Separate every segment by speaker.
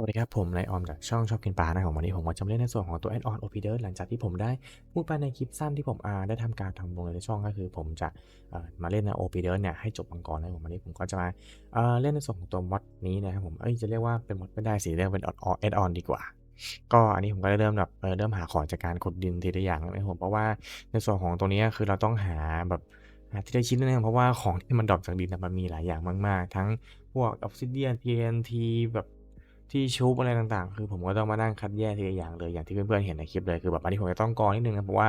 Speaker 1: สวัสดีครับผมไลออนจากช่องชอบกินปลานะครับวันนี้ผมก็จะมาเล่นในส่วนของตัว Add on o p i d e r หลังจากที่ผมได้พูดไปในคลิปสั้นที่ผมอาได้ทำการทำลงในช่องก็คือผมจะมาเล่นใน o p i d e r เนี่ยให้จบมังกรนะครับผมวันนี้ผมก็จะมาเล่นในส่วนของตัวมอดนี้นะครับผมเอ้ยจะเรียกว่าเป็นมอดไม่ได้สิเรียกเป็น Add on ดีกว่า ก็อันนี้ผมก็ได้เริ่มแบบเริ่มหาของจากการขุดดินทีละอย่างนะครับผมเพราะว่าในส่วนของตรงนี้คือเราต้องหาแบบหาทีละชิ้นนะครับเพราะว่าของที่มันดรอปจากดินมันมีหลายอย่างมาก ๆ ทั้งพวก Obsidian TNT แบบ ที่ชุบอะไรต่างๆ คือผมก็ต้องมานั่งคัดแยกทีละอย่างเลยอย่างที่เพื่อนๆเห็นในคลิปเลยคือแบบอันนี้ผมจะต้องกรองนิดนึงนะเพราะว่า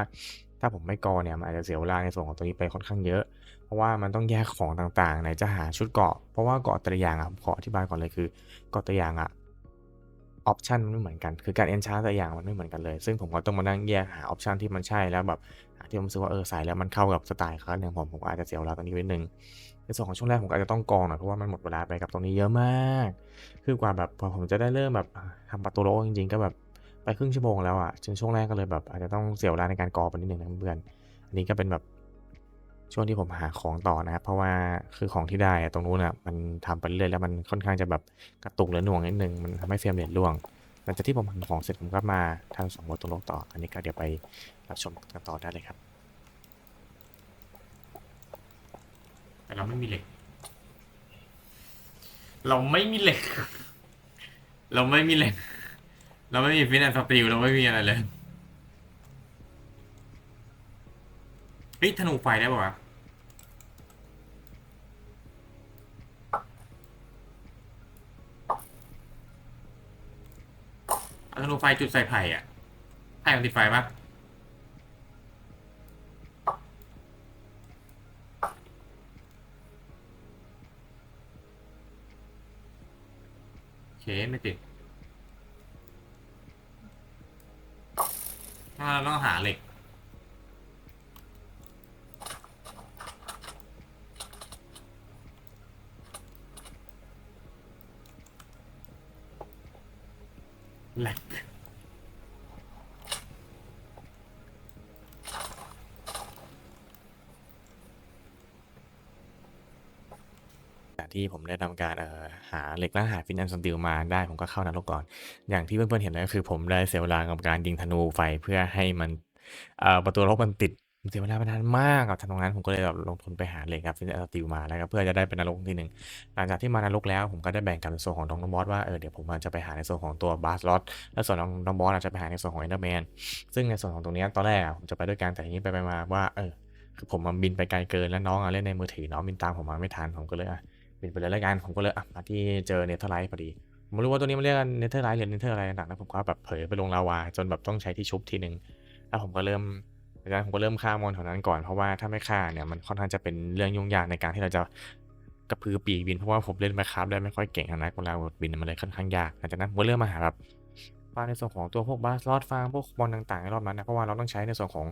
Speaker 1: ถ้าผมไม่กรอเนี่ยมันอาจจะเสียเวลาในส่วนของตัวนี้ไปค่อนข้างเยอะ เพราะว่ามันต้องแยกของต่างๆไหนจะหาชุดเกาะเพราะว่าเกาะแต่ละอย่างอะผมขออธิบายก่อนเลยคือเกาะแต่ละอย่างอะออปชันมันไม่เหมือนกัน คือการเอนชาร์แต่ละอย่างมันไม่เหมือนกันเลย ซึ่งผมก็ต้องมานั่งแยกหาออปชันที่มันใช่แล้วแบบ ที่ผมรู้สึกว่าเออใส่แล้วมันเข้ากับสไตล์เขาอย่างผมผมก็อาจจะเสียเวลาตรงนี้ไว้นึงในส่วนของช่วงแรกผมอาจจะต้องกรองหน่อยเพราะว่ามันหมดเวลาไปกับตรงนี้เยอะมาก คือกว่าแบบพอผมจะได้เริ่มแบบอ่าทำประตูโลกจริงๆ ก็แบบไปครึ่งชั่วโมงแล้วอะจนช่วงแรกก็เลยแบบอาจจะต้องเสียเวลาในการกรอไปนิดนึงนะเพื่อนอันนี้ก็เป็นแบบช่วงที่ผมหาของต่อนะครับเพราะว่าคือของที่ได้ตรงนู้นอะมันทำไปเรื่อยแล้วมันค่อนข้างจะแบบกระตุกหรือหน่วงนิดนึงมันทำให้เฟรมเรทร่วง หลังจากที่ผมหาของเสร็จผมก็มาทำสองบทตัวโลกต่อ อันนี้ก็เดี๋ยวไป รับชมกันต่อได้เลยครับ
Speaker 2: แต่เราไม่มีเหล็ก เราไม่มีเหล็ก เราไม่มีเหล็ก เราไม่มีฟินแอนสตีลเราไม่มีอะไรเลยเฮ้ยธนูไฟได้ป่าวะธนูไฟจุดใส่ไผ่อะไผ่มันติดไฟปะ ไม่ติด ถ้าเราต้องหาเหล็ก แหลก
Speaker 1: จาก ที่ผมได้ทำการออหาเหล็กและหาฟินแอนด์สตีลมาได้ผมก็เข้านรกก่อน อย่างที่เพื่อนๆเห็นเลยก็คือ ผมได้เสียเวลากับการยิงธนูไฟเพื่อให้มันเอ่อประตูรกมันติดเสียเวลาไปนานมากกับทางตรงนั้นผมก็เลยแบบลงทุนไปหาเหล็กกับฟินแอนด์สตีลมาแล้วก็เพื่อจะได้เป็นนรกทีหนึ่งหลังจากที่มานรกแล้วผมก็ได้แบ่งกันในส่วนของน้องบอสว่าเออเดี๋ยวผมจะไปหาในส่วนของตัวบาสลอตและส่วนน้องน้องบอสจะไปหาในส่วนของเอนเดอร์แมนซึ่งในส่วนของตรงนี้ตอนแรกผมจะไปด้วยกันแต่ทีนี้ไปไปมาว่าเออคือผมมันบินไปไกลเกินแล้วน้องอะเล่นในมือถือน้องบินตามผมมาไม่ทันผมก็เลยอะ เป็นไปเลยแล้วกันผมก็เลยอะมาที่เจอเนเธอร์ไลท์พอดีผมไม่รู้ว่าตัวนี้มันเรียกเนเธอร์ไลท์หรือเนเธอร์อะไรต่างๆนะผมก็แบบเผยไปลงลาวาจนแบบต้องใช้ที่ชุบทีหนึ่งแล้วผมก็เริ่มจากนั้นผมก็เริ่มฆ่ามอนแถวนั้นก่อนเพราะว่าถ้าไม่ฆ่าเนี่ยมันค่อนข้างจะเป็นเรื่องยุ่งยากในการที่เราจะกระพือปีกบินเพราะว่าผมเล่นมาคราฟได้ไม่ค่อยเก่งนะเวลาบินมันเลยค่อนข้างยากหลังจากนั้นผมก็เริ่มมาหาแบบาในส่วนของตัวพวกบาสลอดฟาร์มพวกบอลต่างๆในรอบนั้นนะเพราะว่าเราต้องใช้ในส่วนของ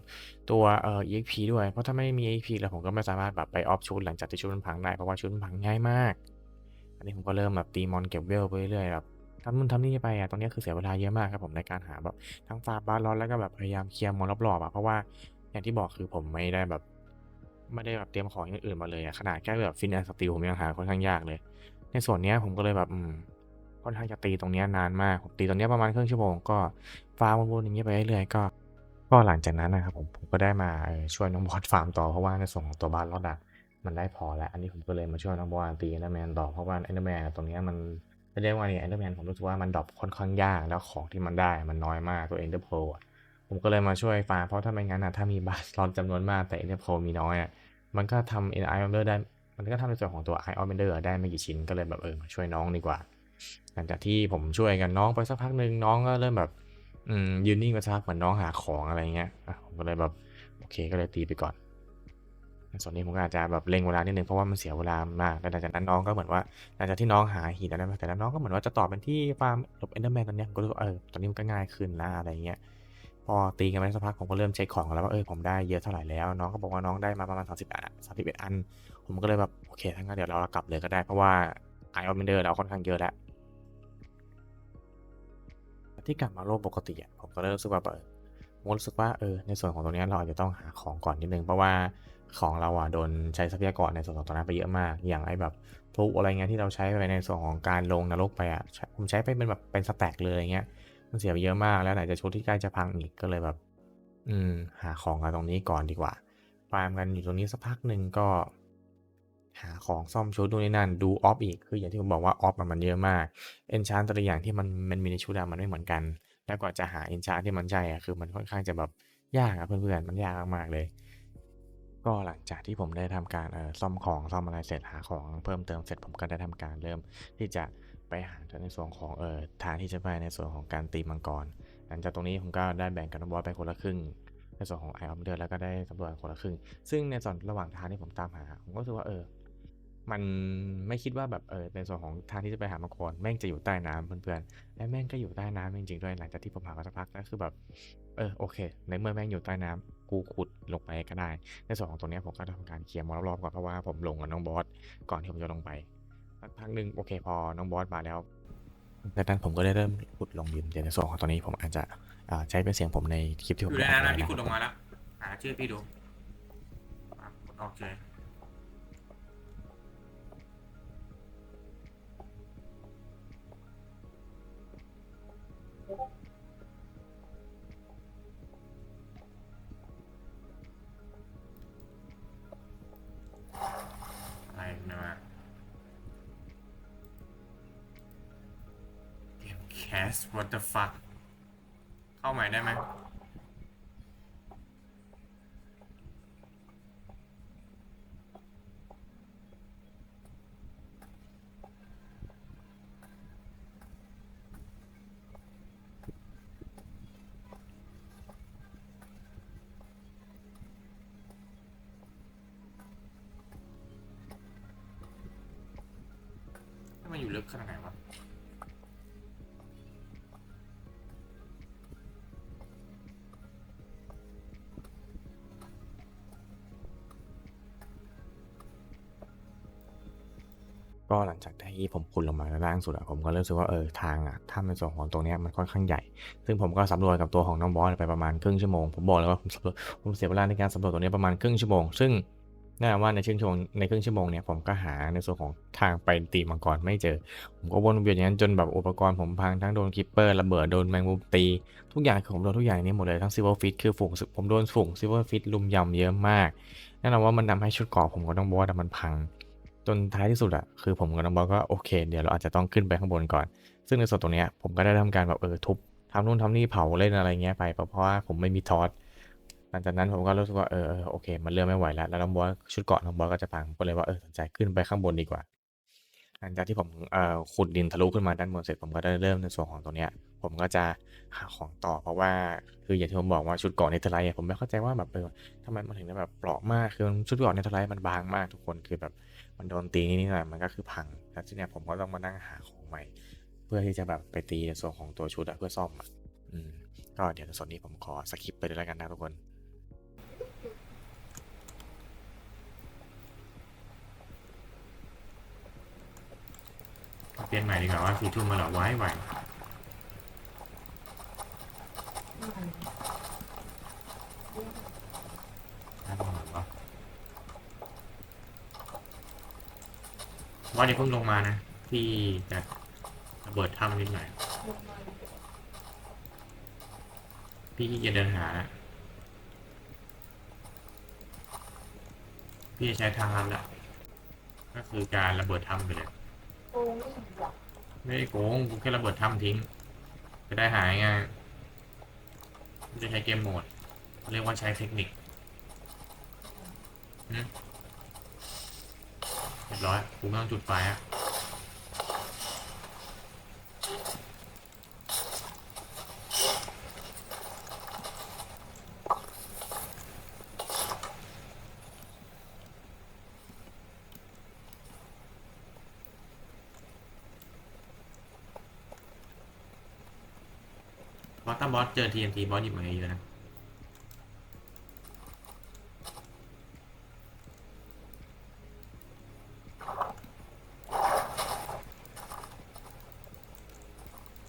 Speaker 1: ตัวเอ่อ EXP ด้วยเพราะถ้าไม่มี EXP แล้วผมก็ไม่สามารถแบบไปออฟชุดหลังจากที่ชุดมันพังได้เพราะว่าชุดมันพังง่ายมาก อันนี้ผมก็เริ่มแบบตีมอนเก็บเวลไปเรื่อยๆแบบทำนู่นทำนี่ไปอะตรงนี้คือเสียเวลาเยอะมากครับผมในการหาแบบทั้งฟาร์มบาลอนแล้วก็แบบพยายามเคลียร์มอนรอบๆอะเพราะว่าอย่างที่บอกคือผมไม่ได้แบบไม่ได้แบบเตรียมของอย่างอื่นมาเลยอะขนาดแค่แบบฟินแอนสติลผมยังหาค่อนข้างยากเลย ในส่วนนี้ผมก็เลยแบบอืม ค่อนข้างจะตีตรงนี้นานมากผมตีตรงนี้ประมาณครึ่งชั่วโมงก็ฟาร์มวนๆอย่างเงี้ยไปเรื่อยๆก็ ก็หลังจากนั้นนะครับผมผมก็ได้มาช่วยน้องบอสฟาร์มต่อเพราะว่าในส่วนของตัวบาลอนอะมันได้พอแล้ว อันนี้ผมก็เลยมาช่วยน้องบอลตีเอนเดอร์แมนต่อเพราะว่าเอนเดอร์แมนตรงนี้มันเรียกว่าไงเอนเดอร์แมนผมรู้สึกว่ามันดรอปค่อนข้างยากแล้วของที่มันได้มันน้อยมากตัวเอ็นเดอร์โพอะผมก็เลยมาช่วยฟาร์มเพราะถ้าไม่งั้นอะถ้ามีบาสลอนจำนวนมากแต่เอ็นเดอร์โพมีน้อยอะมันก็ทำเอ็นไอออเดอร์ได้มันก็ทำในส่วนของตัวไอออเดอร์ได้ไม่กี่ชิ้นก็เลยแบบเออมาช่วยน้องดีกว่า หลังจากที่ผมช่วยกันน้องไปสักพักหนึ่งน้องก็เริ่มแบบยืนนิ่งไปสักพักเหมือนน้องหาของอะไรเงี้ยผมก็เลยแบบโอเคก็เลยตีไปก่อนส่วนนี้ผมก็อาจจะแบบเร่งเวลานิดนึงเพราะว่ามันเสียเวลามากแล้วหลังจากนั้นน้องก็เหมือนว่าหลังจากที่น้องหาหินอะไรมาแต่แล้วน้องก็เหมือนว่าจะต่อเป็นที่ฟาร์มหลบเอนเดอร์แมนตอนนี้ผมก็รู้เออตอนนี้มันก็ง่ายขึ้นแล้วอะไรเงี้ยพอตีกันไปสักพักผมก็เริ่มเช็คของแล้วว่าเออผมได้เยอะเท่าไหร่แล้ว น้องก็บอกว่าน้องได้มาประมาณ 30อัน31อัน ผมก็เลยแบบโอเคทั้งนั้นเดี๋ยวเรากลับเลยก็ได้เพราะว่าไอออนเดอร์เราค่อนข้างเยอะแล้ว ที่กลับมาโลกปกติอะผมก็เริ่มรู้สึกว่าเออผมรู้สึกว่าเออในส่วนของตรงนี้เราอาจจะต้องหาของก่อนนิดนึงเพราะว่าของเราอะโดนใช้ทรัพยากรในส่วนของตรงนั้นไปเยอะมาก อย่างไอ้แบบพลุอะไรเงี้ยที่เราใช้ไปในส่วนของการลงนรกไปอะผมใช้ไปเป็นแบบเป็นสแต็กเลยเงี้ยมันเสียไปเยอะมากแล้วไหนจะชุดที่ใกล้จะพังอีกก็เลยแบบ อืม หาของกันตรงนี้ก่อนดีกว่าฟาร์มกันอยู่ตรงนี้สักพักหนึ่งก็ หาของซ่อมชุดนู่นนี่นั่นดูออฟอีกคืออย่างที่ผมบอกว่าออฟมันเยอะมากเอนชานแต่ละอย่างที่มันมันมีในชุดอะมันไม่เหมือนกัน แล้วกว่าจะหาเอนชานที่มันใช่อะคือมันค่อนข้างจะแบบยากอะเพื่อนๆมันยากมากๆเลย ก็หลังจากที่ผมได้ทำการเออซ่อมของซ่อมอะไรเสร็จหาของเพิ่มเติมเสร็จผมก็ได้ทำการเริ่มที่จะไปหาในส่วนของเออทางที่จะไปในส่วนของการตีมังกรหลังจากตรงนี้ผมก็ได้แบ่งกันบอสไปคนละครึ่งในส่วนของไอออมเดอร์แล้วก็ได้สำรวจคนละครึ่ง ซึ่งในส่วนระหว่างทางที่ผมตามหา ผมก็รู้สึกว่าเออ มันไม่คิดว่าแบบเออในส่วนของทางที่จะไปหามังกรแม่งจะอยู่ใต้น้ำเพื่อนๆและแม่งก็อยู่ใต้น้ำจริงๆด้วยหลังจากที่ผมหามาสักพักก็คือแบบเออโอเค ในเมื่อแม่งอยู่ใต้น้ำกูขุดลงไปก็ได้ ในส่วนของตรงเนี้ยผมก็ทำการเคลียร์มอรอบๆก่อนเพราะว่าผมลงกับน้องบอสก่อนที่ผมจะลงไปสักพักหนึ่งโอเคพอน้องบอสมาแล้วจากนั้นผมก็ได้เริ่มขุดลงดินเดี๋ยวในส่วนของตอนนี้ผมอาจจะอ่าใช้เป็นเสียงผมในคลิปที่
Speaker 2: อ
Speaker 1: ผม
Speaker 2: ยู่ใน
Speaker 1: อัด
Speaker 2: นั้นนะ
Speaker 1: ไว้
Speaker 2: พี่
Speaker 1: นะ
Speaker 2: ขุดลงมาแล้วหาชื่อพี่ดูอะกดออกเฉ ยอะไรเนี่ยมาเกมแคส what the fuck เข้าใหม่ได้ไหม ลึกขนาดไหนวะ
Speaker 1: ก็หลังจากที่ผมขุดลงมาด้านล่างสุดอะผมก็รู้สึกว่าเออทางอะถ้ำในส่วนของตรงนี้มันค่อนข้างใหญ่ ซึ่งผมก็สำรวจกับตัวของน้องบอสไปประมาณครึ่งชั่วโมงผมบอกเลยว่าผมสำรวจผมเสียเวลาในการสำรวจตรงนี้ประมาณครึ่งชั่วโมงซึ่ง แน่นอนว่าในครึ่งชั่วโมงในครึ่งชั่วโมงเนี่ยผมก็หาในส่วนของทางไปตีมังกรไม่เจอ ผมก็วนเวียนอย่างนั้นจนแบบอุปกรณ์ผมพังทั้งโดนคิปเปอร์ระเบิดโดนแมงมุมตี ทุกอย่างคือผมโดนทุกอย่างนี้หมดเลยทั้งซิลเวอร์ฟิตคือฝูงผมโดนฝูงซิลเวอร์ฟิตลุมยำเยอะมากแน่นอนว่ามันทำให้ชุดเกราะผมกับน้องบอสมันพัง จนท้ายที่สุดอะคือผมกับน้องบอสก็โอเค เดี๋ยวเราอาจจะต้องขึ้นไปข้างบนก่อน ซึ่งในส่วนตรงเนี้ยผมก็ได้ทำการแบบเออทุบทำนู่นทำนี่เผาเล่นอะไรเงี้ยไปเพราะเพราะว่าผมไม่มีทอส หลังจากนั้นผมก็รู้สึกว่าเออโอเค มันเริ่มไม่ไหวแล้ว แล้วน้องบอสชุดเกาะน้องบอสก็จะพังก็เลยว่าเออสนใจขึ้นไปข้างบนดีกว่า หลังจากที่ผมเอ่อขุดดินทะลุขึ้นมาด้านบนเสร็จผมก็ได้เริ่มในส่วนของตรงเนี้ย ผมก็จะหาของต่อเพราะว่าคืออย่างที่ผมบอกว่าชุดเกาะเนเธอร์ไลท์ผมไม่เข้าใจว่าแบบเออทำไมมันถึงได้แบบเปราะมากคือชุดเกาะเนเธอร์ไลท์มันบางมากทุกคนคือแบบมันโดนตีนิดหน่อยมันก็คือพังแล้วทีเนี้ยผมก็ต้องมานั่งหาของใหม่ เพื่อที่จะแบบไปตีในส่วนของตัวชุดอะเพื่อซ่อมอะอืมก็เดี๋ยวในส่วนนี้ผมขอสคิปไปเลยแล้วกันนะทุกคน
Speaker 2: เปลี่ยนใหม่ดีกว่าว่าสี่ทุ่มมาหรอไว้ไหวน่าจะหมดวะว่าเดี๋ยวเพิ่งลงมานะ ที่จะระเบิดถ้ำนิดหน่อย พี่ขี้เกียจเดินหานะพี่จะใช้ทางลัดละก็คือการระเบิดถ้ำไปเลย
Speaker 3: งไม่ดีอะ
Speaker 2: ไม่ได้โกงกูแค่ระเบิดถ้ำทิ้ง จะได้หายไงไม่ได้ใช้เกมโหมด เรียกว่าใช้เทคนิคเรียบร้อยกูไม่ต้องจุดไฟอะ บอสถ้าบอสเจอ TNT บอสหยิบมาเยอะๆนะ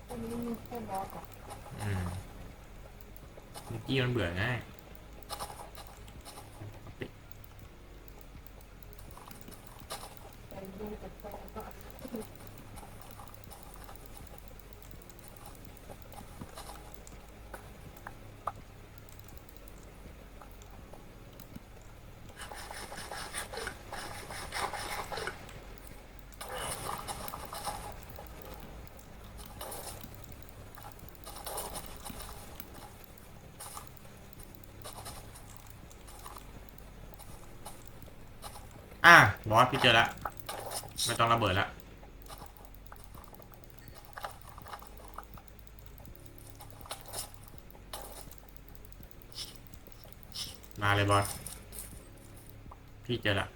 Speaker 3: อันนี้มีแค่บอสอะ
Speaker 2: อืมเมื่อกี้มันเบื่อง่าย
Speaker 3: ดูแต่โตก็
Speaker 2: อะบอสพี่เจอละไม่ต้องระเบิดละมาเลยบอส พี่เจอละ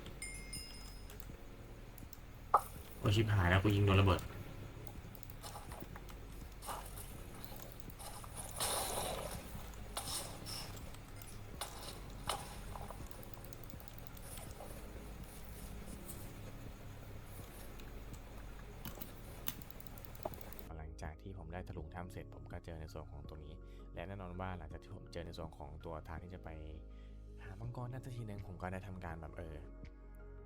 Speaker 2: โอชิบหายแล้วกูยิงโดนระเบิด
Speaker 1: หลังจาก ที่ผมได้ถลุงถ้ำเสร็จ ผมก็เจอในส่วนของตรงนี้ และแน่นอนว่าหลังจากที่ผมเจอในส่วนของตัวทางที่จะไป หามังกรนั่นสักทีหนึงผมก็ได้ทำการแบบเออ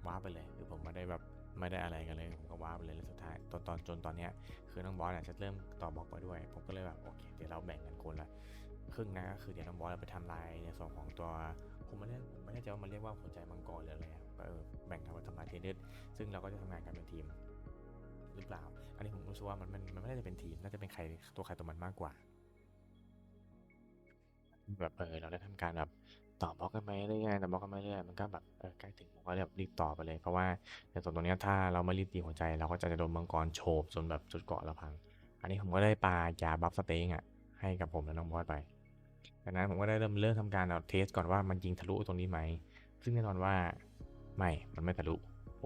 Speaker 1: ว้าไปเลยคือผมไม่ได้แบบไม่ได้อะไรกันเลย ผมก็ว้าไปเลยแล้วสุดท้ายตอนตอนจนตอนเนี้ยคือน้องบอสเนี่ยจะเริ่มต่อบล็อกไปด้วย ผมก็เลยแบบโอเคเดี๋ยวเราแบ่งกันคนละครึ่งนะก็คือเดี๋ยวน้องบอสไปทำลายในส่วนของตัวผมไม่ได้ผมไม่แน่ใจว่ามันเรียกว่าหัวใจมังกรหรืออะไรก็แบ่งกันไปทำลายเทเดสซึ่งเราก็จะทำงานกันเป็นทีม หรือเปล่า อันนี้ผมรู้สึกว่ามันมันมันไม่ได้จะเป็นทีมน่าจะเป็นใครตัวใครตัวมันมากกว่าแบบเออเราได้ทำการแบบต่อบล็อกกันไปเรื่อยๆต่อบล็อกกันไปเรื่อยๆมันก็แบบเออใกล้ถึงผมก็แบบรีบต่อไปเลย เพราะว่าในส่วนตรงเนี้ยถ้าเราไม่รีบตีหัวใจ เราก็จะโดนมังกรโฉบจนแบบจุดเกาะเราพัง อันนี้ผมก็ได้ปลายาบัฟสเต็งอะให้กับผมและน้องบอสไปจากนั้นผมก็ได้เริ่มเริ่มทำการเอาเทสก่อนว่ามันยิงทะลุตรงนี้ไหม ซึ่งแน่นอนว่าไม่ มันไม่ทะลุ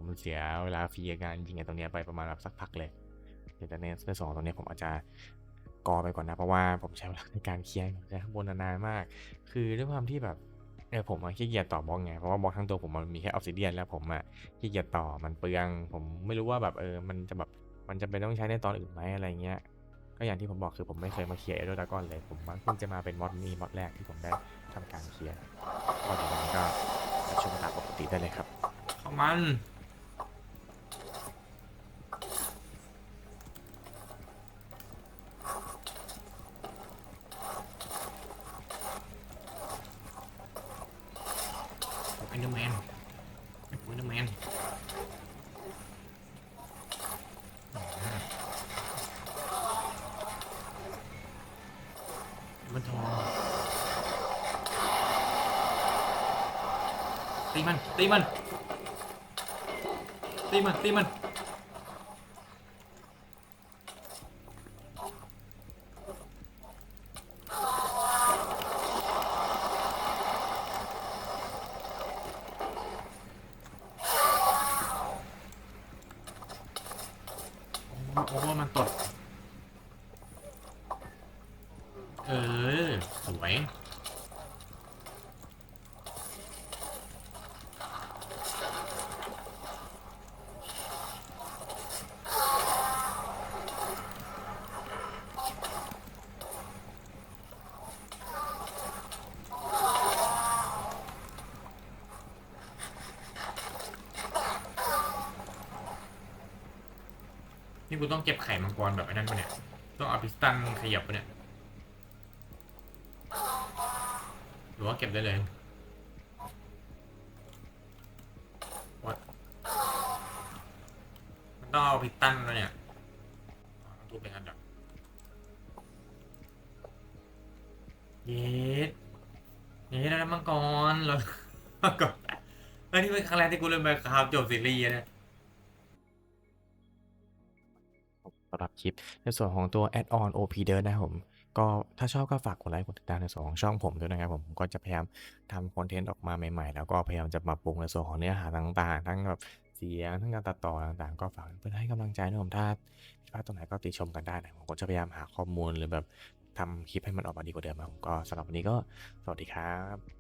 Speaker 1: ผมเสียเวลาฟรีกับการยิงไอ้ตรงเนี้ยไปประมาณแบบสักพักเลยแต่ในในสองตรงนี้ผมอาจจะกอไปก่อนนะ เพราะว่าผมใช้เวลาในการเคลียร์ใช้ข้างบนนานมาก คือด้วยความที่แบบเออผมขี้เกียจต่อบล็อกไง เพราะว่าบล็อกทั้งตัวผมมันมีแค่ออฟซิเดียนแล้วผมอะขี้เกียจต่อมันเปลือง ผมไม่รู้ว่าแบบเออมันจะแบบมันจะเป็นต้องใช้ในตอนอื่นไหมอะไรเงี้ยก็อย่างที่ผมบอกคือผมไม่เคยมาเคลียร์เอโดดากอนเลย ผมเพิ่งจะมาเป็นมอดนี้มอดแรกที่ผมได้ทำการเคลียร์ก็เดี๋ยววันนี้ก็ไปชมตามปกติได้เลยครับ
Speaker 2: เข้ามัน เอ็นเดอร์แมนเอ็นเดอร์แมน มันทองตีมันตีมันตีมันตีมัน โอ้โหโอ้โหมันตด เออ สวย นี่กูต้องเก็บไข่มังกรแบบไอ้นั้นปะเนี่ย ต้องเอาพิสตันขยับปะเนี่ย หรือว่าเก็บได้เลยวัดมันต้องเอาพิสตันแล้วเนี่ยเอาตัวเป็นอันดับเย็ดเย็ดแล้วมังกรเหรอมังกรเฮ้ยนี่เป็นครั้งแรกที่กูเล่นไปคราฟจบซีรีส์อะ
Speaker 1: รับคลิป ในส่วนของตัว add-on OP d i r t นะครับผม ก็ถ้าชอบก็ฝากกดไลค์กดติดตามในส่วนของช่องผมด้วยนะครับผมผมก็จะพยายามทำคอนเทนต์ออกมาใหม่ๆ แล้วก็พยายามจะปรับปรุงในส่วนของเนื้อหาต่างๆ ทั้งแบบเสียงทั้งการตัดต่อต่างๆ ก็ฝากเพื่อนๆให้กำลังใจนะผมถ้าผิดพลาดตรงไหนก็ติชมกันได้นะผมก็จะพยายามหาข้อมูลหรือแบบทำคลิปให้มันออกมาดีกว่าเดิมนะผมก็สำหรับวันนี้ก็สวัสดีครับ